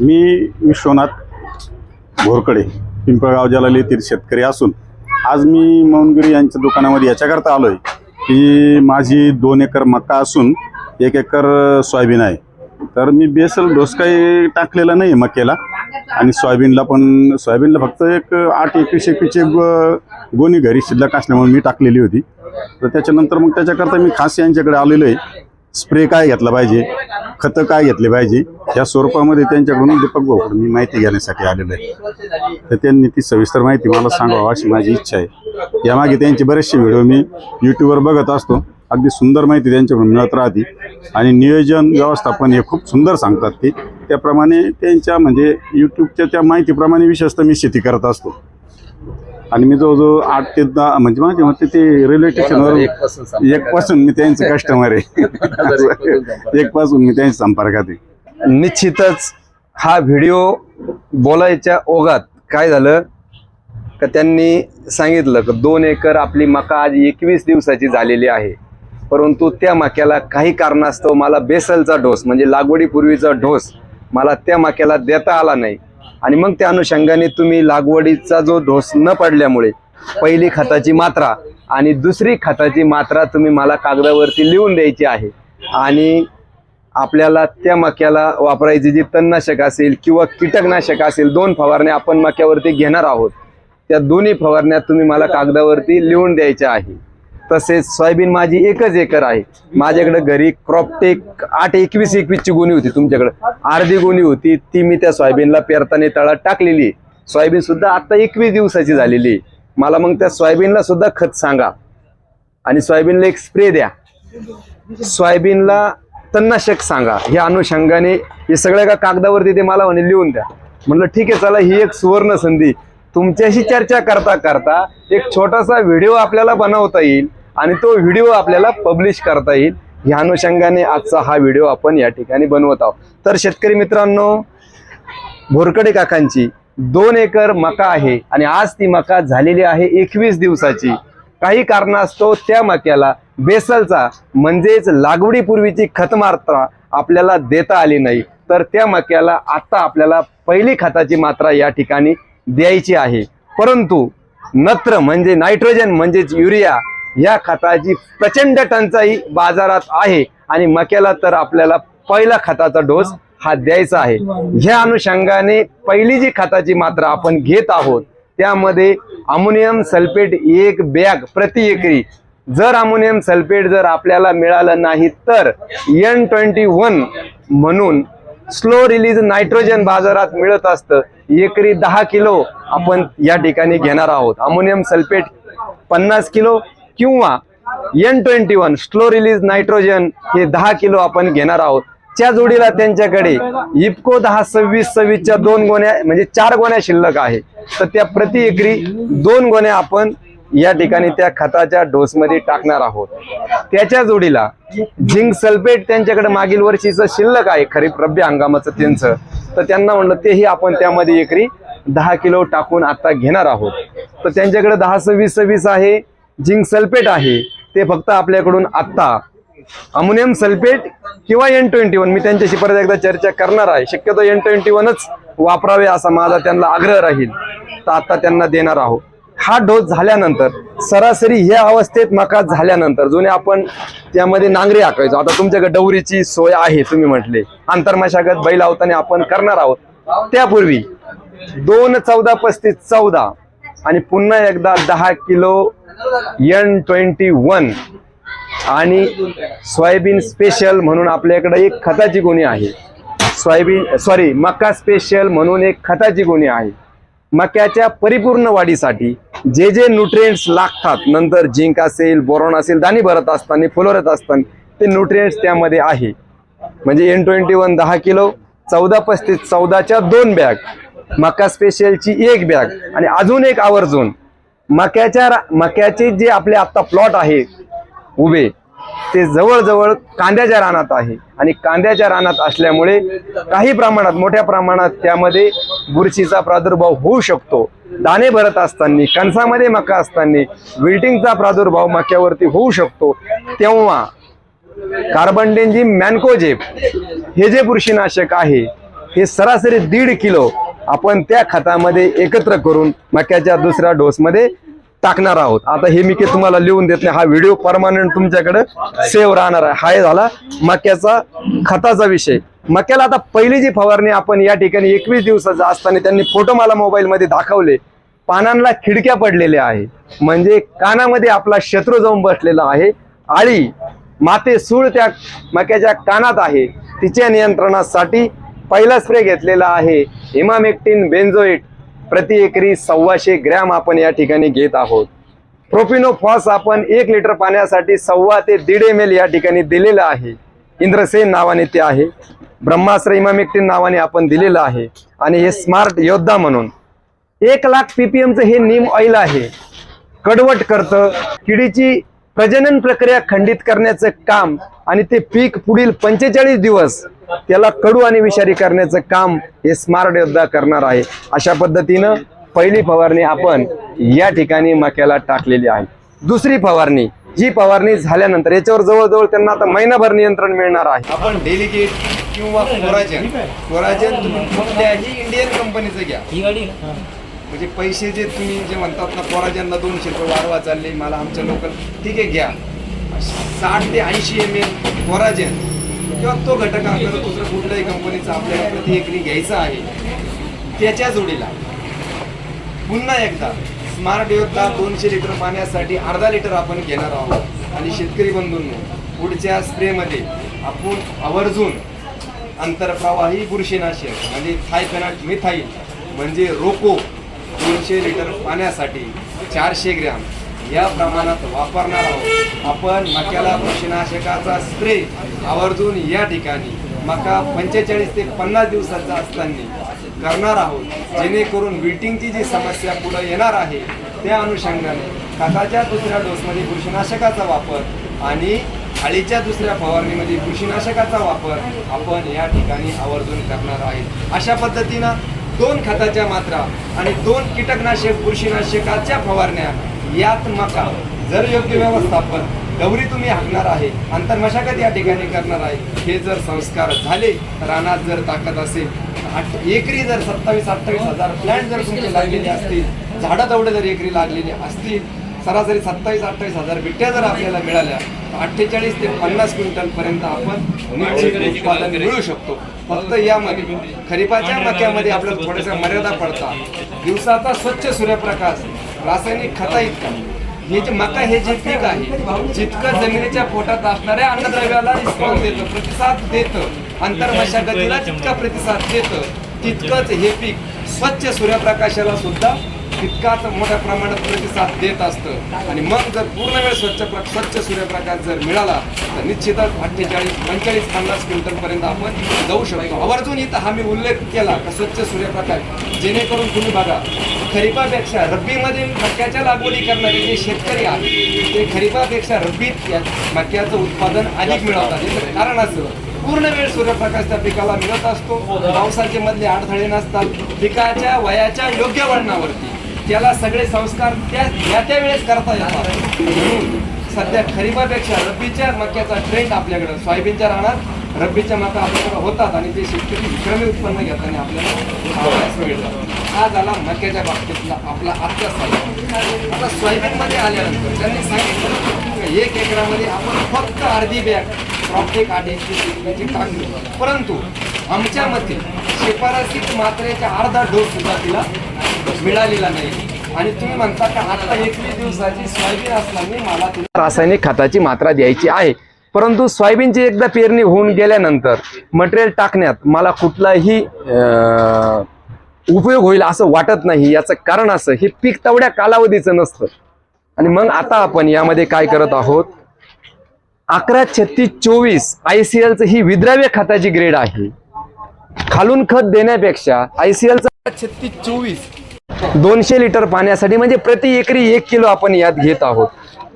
मी विश्वनाथ घोरकडे पिंपळगाव जलाली येथील शेतकरी असून आज मी मौनगिरी यांच्या दुकानामध्ये याच्याकरता आलो आहे की माझी दोन एकर मका असून एक एकर सोयाबीन आहे. तर मी बेसल डोस काही टाकलेला नाही आहे मक्याला आणि सोयाबीनला पण सोयाबीनला फक्त एक आठ एकवीस एकवीसची गोणी घरी शिल्लक असल्यामुळे मी टाकलेली होती. तर त्याच्यानंतर मग त्याच्याकरता मी खास यांच्याकडे आलेलो आहे स्प्रे काय घेतला पाहिजे? खतं काय घेतले पाहिजे? या स्वरूपामध्ये त्यांच्याकडून दीपक भाऊकडून मी माहिती घेण्यासाठी आलेलो आहे तर त्यांनी ती सविस्तर माहिती मला सांगावं अशी माझी इच्छा आहे. यामागे त्यांचे बरेचसे व्हिडिओ मी यूट्यूबवर बघत असतो. अगदी सुंदर माहिती त्यांच्याकडून मिळत राहते. आणि नियोजन व्यवस्थापन हे खूप सुंदर सांगतात ते. त्याप्रमाणे त्यांच्या म्हणजे यूट्यूबच्या त्या माहितीप्रमाणे विशेषतः मी शेती करत असतो. आणि मी जवळजवळ आठ ते दहा म्हणजे माझे मते ते रेल्वे स्टेशनवर एक पासून मी त्यांचे कस्टमर आहे. एक पासून मी त्यांच्या संपर्कात आहे. निश्चितच हा व्हिडिओ बोलायच्या ओघात काय झालं? का त्यांनी सांगितलं की दोन एकर आपली मका आज एकवीस दिवसाची झालेली आहे. परंतु त्या मक्याला काही कारणास्तव मला बेसलचा डोस म्हणजे लागवडीपूर्वीचा डोस मला त्या मक्याला देता आला नाही. आणि मग त्या अनुषंगाने तुम्ही लागवडीचा जो डोस न पडल्यामुळे पहिली खताची मात्रा आणि दुसरी खताची मात्रा तुम्ही मला कागदावरती लिहून द्यायची आहे. आणि आपल्याला त्या मक्याला वापरायची जी तणनाशक असेल किंवा कीटकनाशक असेल दोन फवारण्या आपण मक्यावरती घेणार आहोत. त्या दोन्ही फवारण्या तुम्ही मला कागदावरती लिहून द्यायच्या आहे. तसेच सोयाबीन माझी एकच एकर आहे. माझ्याकडे घरी क्रॉपटेक आठ एकवीस एकवीसची गोणी होती तुमच्याकडे. अर्धी गोणी होती ती मी त्या सोयाबीनला पेरताना तळात टाकलेली सोयाबीन सुद्धा आता एकवीस दिवसाची झालेली आहे. मला मग त्या सोयाबीनला सुद्धा खत सांगा आणि सोयाबीनला एक स्प्रे द्या. सोयाबीनला तणनाशक सांगा. ह्या अनुषंगाने हे सगळ्या का कागदावरती ते मला म्हणे लिहून द्या. म्हटलं ठीक आहे चला ही एक सुवर्ण संधी. तुमच्याशी चर्चा करता करता एक छोटासा व्हिडिओ आपल्याला बनवता येईल. आणि तो व्हिडिओ आपल्याला पब्लिश करता येईल. ह्या अनुषंगाने आजचा हा व्हिडिओ आपण या ठिकाणी बनवत आहोत. तर शेतकरी मित्रांनो भोरकडे काकांची दोन एकर मका आहे आणि आज ती मका झालेली आहे एकवीस दिवसाची. काही कारणास्तव त्या मक्याला बेसलचा म्हणजेच लागवडीपूर्वीची खतमात्रा आपल्याला देता आली नाही. तर त्या मक्याला आता आपल्याला पहिली खताची मात्रा या ठिकाणी द्यायची आहे. परंतु नत्र म्हणजे नायट्रोजन म्हणजेच युरिया या खताची प्रचंड टंचाई बाजारात आहे आणि मक्याला तर आपल्याला पहिला खताचा डोस हा द्यायचा आहे. ह्या अनुषंगाने पहिली जी खताची मात्रा आपण घेत आहोत त्यामध्ये अमोनियम सल्फेट एक बॅग प्रति एकरी. जर अमोनियम सल्फेट जर आपल्याला मिळालं नाही तर एन ट्वेंटी वन म्हणून स्लो रिलीज नायट्रोजन बाजारात मिळत असतं. एकरी दहा किलो आपण या ठिकाणी घेणार आहोत. अमोनियम सल्फेट पन्नास किलो किंवा N twenty one slow release nitrogen हे दहा किलो आपण घेणार आहोत. त्या जोडीला त्यांच्याकडे इफको दहा सव्वीस सव्वीसच्या दोन गोण्या म्हणजे चार गोण्या शिल्लक आहे. तर त्या प्रति एकरी दोन गोण्या आपण या ठिकाणी त्या खताच्या डोसमध्ये टाकणार आहोत. त्याच्या जोडीला झिंक सल्फेट त्यांच्याकडे मागील वर्षीचं शिल्लक आहे खरीप रब्बी हंगामाचं त्यांचं. तर त्यांना म्हणलं तेही आपण त्यामध्ये एकरी दहा किलो टाकून आता घेणार आहोत. तर त्यांच्याकडे दहा सव्वीस सव्वीस आहे जिंक सल्फेट आहे ते फक्त आपल्याकडून आत्ता. अमोनियम सल्फेट किंवा एन ट्वेंटी वन मी त्यांच्याशी परत एकदा चर्चा करणार आहे. शक्यतो एन ट्वेंटी वनच वापरावे असा माझा त्यांना आग्रह राहील. तर आत्ता त्यांना देणार आहोत. हा डोस झाल्यानंतर सरासरी ह्या अवस्थेत मका झाल्यानंतर जुने आपण त्यामध्ये नांगरी हाकायचो आता तुमच्याकडे डवरीची सोय आहे तुम्ही म्हटले. आंतरमशागत बैल लावताना आपण करणार आहोत. त्यापूर्वी दोन चौदा पस्तीस चौदा आणि पुन्हा एकदा दहा किलो एन ट्वेंटी वन आणि सोयाबीन स्पेशल म्हणून आपल्याकडे एक खताची गुणी आहे. सोयाबीन सॉरी मका स्पेशल म्हणून एक खताची गुणी आहे. मक्याच्या परिपूर्ण वाढीसाठी जे जे न्यूट्रिएंट्स लागतात नंतर झिंक असेल बोरॉन असेल दाणी भरत असताना फुलवरत असताना ते न्यूट्रिएंट्स त्यामध्ये आहे. म्हणजे एन ट्वेंटी वन दहा किलो चौदा पस्तीस चौदाच्या दोन बॅग मका स्पेशलची एक बॅग आणि अजून एक आवर्जून मक्याच्या रा- मक्याचे जे आपले आता प्लॉट आहे उभे ते जवळजवळ कांद्याच्या रानात आहे. आणि कांद्याच्या रानात असल्यामुळे काही प्रमाणात मोठ्या प्रमाणात त्यामध्ये बुरशीचा प्रादुर्भाव होऊ शकतो. दाणे भरत असताना कणसामध्ये मका असताना विल्टिंगचा प्रादुर्भाव मक्यावरती होऊ शकतो. तेव्हा कार्बन डेंजिम मॅन्कोजेप हे जे बुरशीनाशक आहे हे सरासरी दीड किलो आपण त्या खतामध्ये एकत्र करून मक्याच्या दुसऱ्या डोसमध्ये टाकणार आहोत. आता हे मी की तुम्हाला लिहून देत नाही. हा व्हिडिओ परमानंट तुमच्याकडे सेव्ह राहणार आहे. हा झाला मक्याचा खताचा विषय. मक्याला आता पहिली जी फवारणी आपण या ठिकाणी एकवीस दिवसाचा असताना त्यांनी फोटो मला मोबाईलमध्ये दाखवले. पानांना खिडक्या पडलेल्या आहे. म्हणजे कानामध्ये आपला शत्रू जाऊन बसलेला आहे. आळी माते सूळ त्या मक्याच्या कानात आहे. तिच्या नियंत्रणासाठी पहिला स्प्रे घेतलेला आहे हिमामेक्टिन बेन्झोइट प्रति एकरी सव्वाशे ग्रॅम आपण या ठिकाणी घेत आहोत. प्रोपिनोफॉस आपण एक लिटर पाण्यासाठी सव्वा ते दीड एम एल या ठिकाणी दिलेलं आहे. इंद्रसेन नावाने ते आहे. ब्रह्मास्त्र इमामेक्टिन नावाने आपण दिलेलं आहे. आणि हे स्मार्ट योद्धा म्हणून. एक लाख पीपीएमचं हे नीम ऑइल आहे. कडवट करतं. किडीची प्रजनन प्रक्रिया खंडित करण्याचं काम आणि ते पीक पुढील पंचेचाळीस दिवस त्याला कडू आणि विषारी करण्याचं काम हे स्मार्ट योद्धा करणार आहे. अशा पद्धतीनं पहिली फवारणी आपण या ठिकाणी मक्याला टाकलेली आहे. दुसरी फवारणी ही फवारणी झाल्यानंतर याच्यावर जवळजवळ त्यांना आता महिनाभर नियंत्रण मिळणार आहे. आपण डेलिकेट किंवा कोराजन कोराजन तुम्ही कुठल्याही इंडियन कंपनीचं घ्या. म्हणजे पैसे जे तुम्ही जे म्हणतात ना कोराजनला दोनशे रुपये वाढवा चालले मला आमच्या लोकल ठीक आहे घ्या. साठ ते ऐंशी एम एल कोराजेन किंवा तो घटक आपल्याला दुसरं कुठल्याही कंपनीचा आपल्याला प्रति एकरी घ्यायचा आहे त्याच्या जोडीला पुन्हा एकदा स्मार्ट योद्धा दोनशे लिटर पाण्यासाठी अर्धा लिटर आपण घेणार आहोत. आणि शेतकरी बंधूंनो पुढच्या स्प्रेमध्ये आपण आवर्जून आंतरप्रवाही बुरशीनाशक म्हणजे थायफेनाट मिथाईल म्हणजे रोको दोनशे लिटर पाण्यासाठी चारशे ग्रॅम या प्रमाणात वापरणार आहोत. आपण मक्याला बुरशीनाशकाचा स्प्रे आवर्जून या ठिकाणी मका पंचेचाळीस ते पन्नास दिवसाचा असताना करणार आहोत. जेणेकरून विल्टिंगची जी समस्या पुढे येणार आहे त्या अनुषंगाने खताच्या दुसऱ्या डोसमध्ये बुरशीनाशकाचा वापर आणि अळीच्या दुसऱ्या फवारणीमध्ये बुरशीनाशकाचा वापर आपण या ठिकाणी आवर्जून करणार आहे. अशा पद्धतीनं दोन खताच्या मात्रा आणि दोन कीटकनाशक बुरशीनाशकाच्या फवारण्या यात मका. जर योग्य व्यवस्थापन गौरी तुम्ही हाकणार आहे अंतर्मशागत या ठिकाणी करणार आहे. हे जर संस्कार झाले रानात जर ताकद असेल एकरी जर सत्तावीस अठ्ठावीस हजार प्लॅन्ट जर तुमचे लागलेले असतील झाडं तेवढे जर एकरी लागलेले असतील सरासरी सत्तावीस अठ्ठावीस हजार बिट्ट्या जर आपल्याला मिळाल्या अठ्ठेचाळीस ते पन्नास क्विंटल पर्यंत आपण उत्पादन मिळू शकतो. फक्त यामध्ये खरीपाच्या मक्यामध्ये आपल्याला थोड्याशा मर्यादा पडतात. दिवसाचा स्वच्छ सूर्यप्रकाश रासायनिक खता इतका हे जे मका हे जे पीक आहे जितकं जमिनीच्या पोटात असणाऱ्या अन्नद्रव्याला रिस्पॉन्स देतं प्रतिसाद देतं आंतरमशागतीला जितका प्रतिसाद देतं तितकंच हे पीक स्वच्छ सूर्यप्रकाशाला सुद्धा तितकाच मोठ्या प्रमाणात प्रतिसाद देत असतं. आणि मग जर पूर्ण वेळ स्वच्छ प्र स्वच्छ सूर्यप्रकाश जर मिळाला तर निश्चितच अठ्ठेचाळीस पंचेचाळीस पन्नास क्विंटलपर्यंत आपण जाऊ शकतो. आवर्जून इथं हा मी उल्लेख केला का स्वच्छ सूर्यप्रकाश जेणेकरून तुम्ही बघा खरीपापेक्षा रब्बीमध्ये मक्याच्या लागवडी करणारे जे शेतकरी आहेत ते खरीपापेक्षा रब्बीत मक्याचं उत्पादन अधिक मिळवतात. याचं कारण असं पूर्ण वेळ सूर्यप्रकाश त्या पिकाला मिळत असतो. पावसाचे मधले अडथळे नसतात. पिकाच्या वयाच्या योग्य वळणावरती. त्याला सगळे संस्कार त्या त्या त्या वेळेस करता येतात. सध्या खरीपापेक्षा रब्बीच्या मक्याचा ट्रेंड आपल्याकडं सोयाबीनच्या राहणार रब्बीच्या मका आपल्याकडे होतात आणि ते शेतकरी विक्रमी उत्पन्न घेताना आपल्याला हा झाला मक्याच्या बाबतीतला आपला आजचा सल्ला. आता सोयाबीनमध्ये आल्यानंतर त्यांनी सांगितलं एक एकरामध्ये आपण फक्त अर्धी बॅग प्रॉफिक आठशे शेतकऱ्याची टाकली परंतु आमच्या मते शिफारसीत मात्रेच्या अर्धा डोस सुद्धा तिला मिळालेला नाही. आणि तुम्ही म्हणता का आता एकवीस दिवसाची सोयाबीन असल्याने मला रासायनिक खताची मात्रा द्यायची आहे. परंतु सोयाबीनची एकदा पेरणी होऊन गेल्यानंतर मटेरियल टाकण्यात मला कुठलाही उपयोग होईल असं वाटत नाही. याचं कारण असं हे पीक तेवढ्या कालावधीचं नसतं. आणि मग आता आपण यामध्ये काय करत आहोत? अकरा छत्तीस चोवीस आय सी एलचं ही विद्राव्य खताची ग्रेड आहे. खालून खत देण्यापेक्षा आय सी एलचं छत्तीस चोवीस दोनशे लिटर पाण्यासाठी म्हणजे प्रति एकरी एक किलो आपण यात घेत आहोत.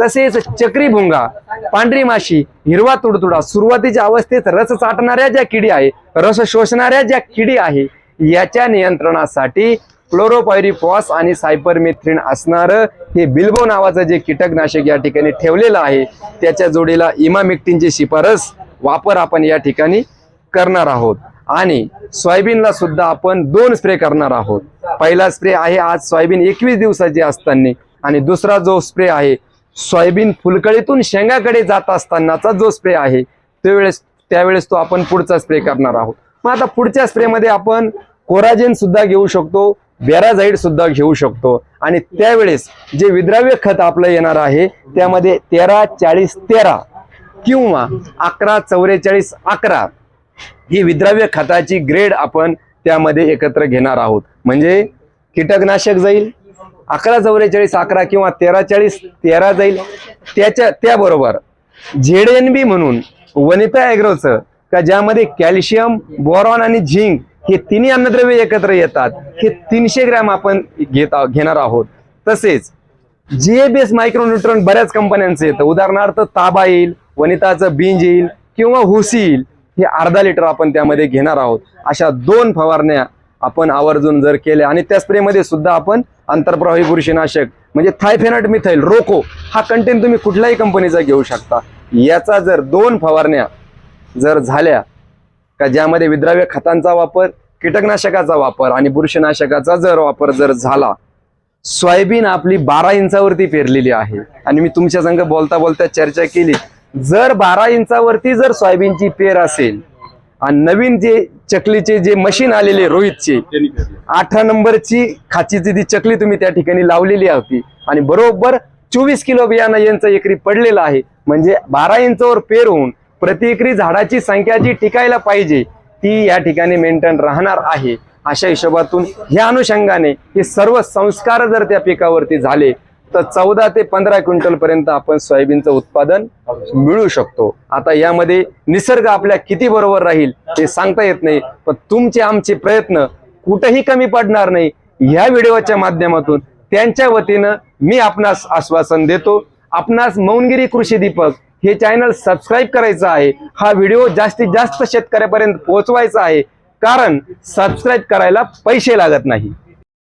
तसेच चक्री भुंगा पांढरी माशी हिरवा तुडतुडा सुरुवातीच्या अवस्थेत रस चाटणाऱ्या ज्या किडी आहे रस शोषणाऱ्या ज्या किडी आहे याच्या नियंत्रणासाठी क्लोरोपायरिफॉस आणि सायपरमेथ्रिन असणारं हे बिल्बो नावाचं जे कीटकनाशक या ठिकाणी ठेवलेलं आहे त्याच्या जोडीला इमामिक्टिनची शिफारस वापर आपण या ठिकाणी करणार आहोत. आणि सोयाबीनला सुद्धा आपण दोन स्प्रे करणार आहोत. पहिला स्प्रे आहे आज सोयाबीन एकवीस दिवसाची असताना आणि दुसरा जो स्प्रे आहे सोयाबीन फुलकळीतून शेंगाकडे जात असतानाचा जो स्प्रे आहे त्यावेळेस त्यावेळेस तो आपण पुढचा स्प्रे करणार आहोत. मग आता पुढच्या स्प्रेमध्ये आपण कोराजेन सुद्धा घेऊ शकतो बेराझाईड सुद्धा घेऊ शकतो आणि त्यावेळेस जे विद्राव्य खत आपलं येणार आहे त्यामध्ये तेरा चाळीस तेरा किंवा अकरा चौवेचाळीस अकरा ही विद्राव्य खताची ग्रेड आपण त्यामध्ये एकत्र घेणार आहोत. म्हणजे कीटकनाशक जाईल अकरा चौवेचाळीस अकरा किंवा तेरा चाळीस तेरा जाईल. त्याच्या त्याबरोबर झेड एन बी म्हणून वनिता ॲग्रोचं का ज्यामध्ये कॅल्शियम बोरॉन आणि झिंक हे तिन्ही अन्नद्रव्य एकत्र येतात हे तीनशे ग्रॅम आपण घेत घेणार आहोत. तसेच जे बेस मायक्रोन्यूट्रॉन बऱ्याच कंपन्यांचं येतं. उदाहरणार्थ ताबा येईल वनिताचं बींज येईल किंवा हुसी येईल. हे अर्धा लिटर आपण त्यामध्ये घेणार आहोत. अशा दोन फवारण्या आपण आवर्जून जर केल्या आणि त्या स्प्रेमध्ये सुद्धा आपण आंतरप्रवाही बुरशीनाशक म्हणजे थायफेनट मिथाईल रोको हा कंटेन तुम्ही कुठल्याही कंपनीचा घेऊ शकता. याचा जर दोन फवारण्या जर झाल्या का ज्यामध्ये विद्राव्य खतांचा वापर कीटकनाशकाचा वापर आणि बुरशीनाशकाचा जर वापर जर झाला सोयाबीन आपली बारा इंचावरती पेरलेली आहे. आणि मी तुमच्या संग बोलता बोलता चर्चा केली जर बारा इंचावरती जर सोयाबीनची पेर असेल आणि नवीन जे चकलीचे जे मशीन आलेले रोहितचे अठरा नंबरची खाचीची जी चकली तुम्ही त्या ठिकाणी लावलेली होती आणि बरोबर चोवीस किलो बियाणं यांचं एकरी पडलेलं आहे. म्हणजे बारा इंचावर पेर होऊन प्रति एकरी झाडाची संख्या जी टिकायला पाहिजे ती या ठिकाणी मेंटेन राहणार आहे. अशा हिशोबातून ह्या अनुषंगाने हे सर्व संस्कार जर त्या पिकावरती झाले तर चौदा ते पंधरा क्विंटल पर्यंत आपण सोयाबीनचं उत्पादन मिळू शकतो. आता यामध्ये निसर्ग आपल्या किती बरोबर राहील हे सांगता येत नाही पण तुमचे आमचे प्रयत्न कुठेही कमी पडणार नाही. ह्या व्हिडिओच्या माध्यमातून त्यांच्या वतीनं मी आपणास आश्वासन देतो. आपणास मौनगिरी कृषी दीपक हे चॅनल सबस्क्राईब करायचं आहे. हा व्हिडिओ जास्तीत जास्त शेतकऱ्यापर्यंत पोहोचवायचा आहे. कारण सबस्क्राईब करायला पैसे लागत नाही.